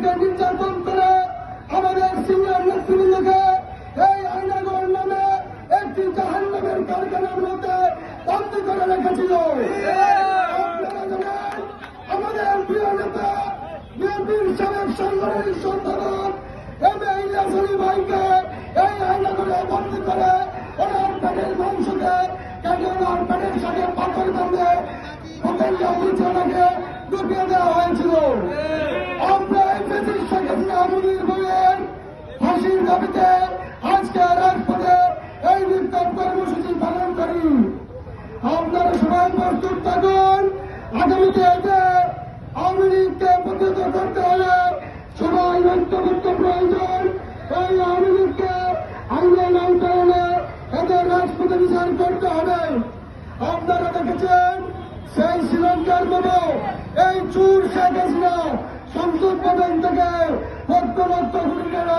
আমাদেরকে নির্যাতন করে আমাদের সিনিয়র নেতৃবৃন্দকে এই আইনাগর নামে একটি জাহান্নামের কারখানার মধ্যে বন্দী করে রেখেছিল। আমাদের প্রিয় নেতা বিএনপির সাবেক সাংগঠনিক সম্পাদক এম এ ইলিয়াস ভাইকে এই আইনাগরে বন্দী করে ওনার পেটের মাংসকে কেটে ওনার পেটের সাথে পাথর বাঁধে হোটেল দিয়ে দুটিয়ে দেওয়া হয়েছিল। সবাই প্রস্তুত থাকুন। আগামীতে এতে আওয়ামী লীগকে প্রতিহত করতে হলে সবাই ঐক্যবদ্ধ প্রয়োজন। এই আওয়ামী লীগকে আইনের আন্দোলনে এদের রাজপথে বিচার করতে হবে। আপনারা দেখেছেন, সেই শ্রীলঙ্কার মতো এই চুর শেখ হাসিনা